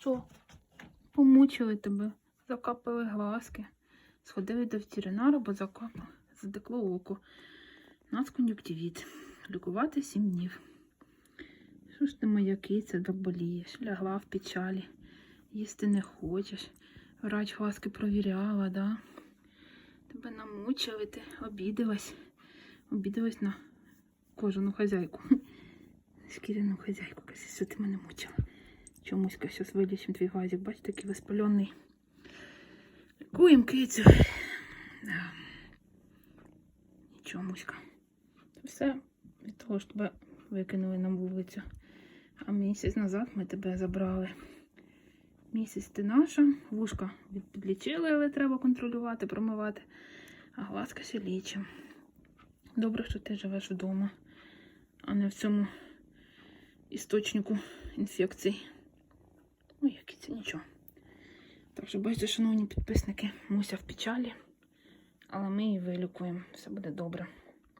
Що? Помучили тебе, закапали глазки. Сходили до ветеринара, бо закапали, задекло око. У нас кон'юктивіт. Лікувати сім днів. Що ж ти моя киця доболієш? Лягла в печалі. Їсти не хочеш. Врач глазки провіряла, да? Тебе намучили, ти обідалась. Обідалась на кожану хазяйку. Шкіряну хазяйку, що ти мене мучила. Чомусь зараз вилічим твій газик, бач, такий воспалений. Лікуємо кицю. Да. Чомуська. Все від того ж тебе викинули на вулицю. А місяць назад ми тебе забрали. Місяць ти наша, вушка підлічили, але треба контролювати, промивати. А глазка ще лічимо. Добре, що ти живеш вдома, а не в цьому істочнику інфекцій. Це нічого. Так що, бачите, шановні підписники, Муся в печалі, але ми її вилікуємо. Все буде добре.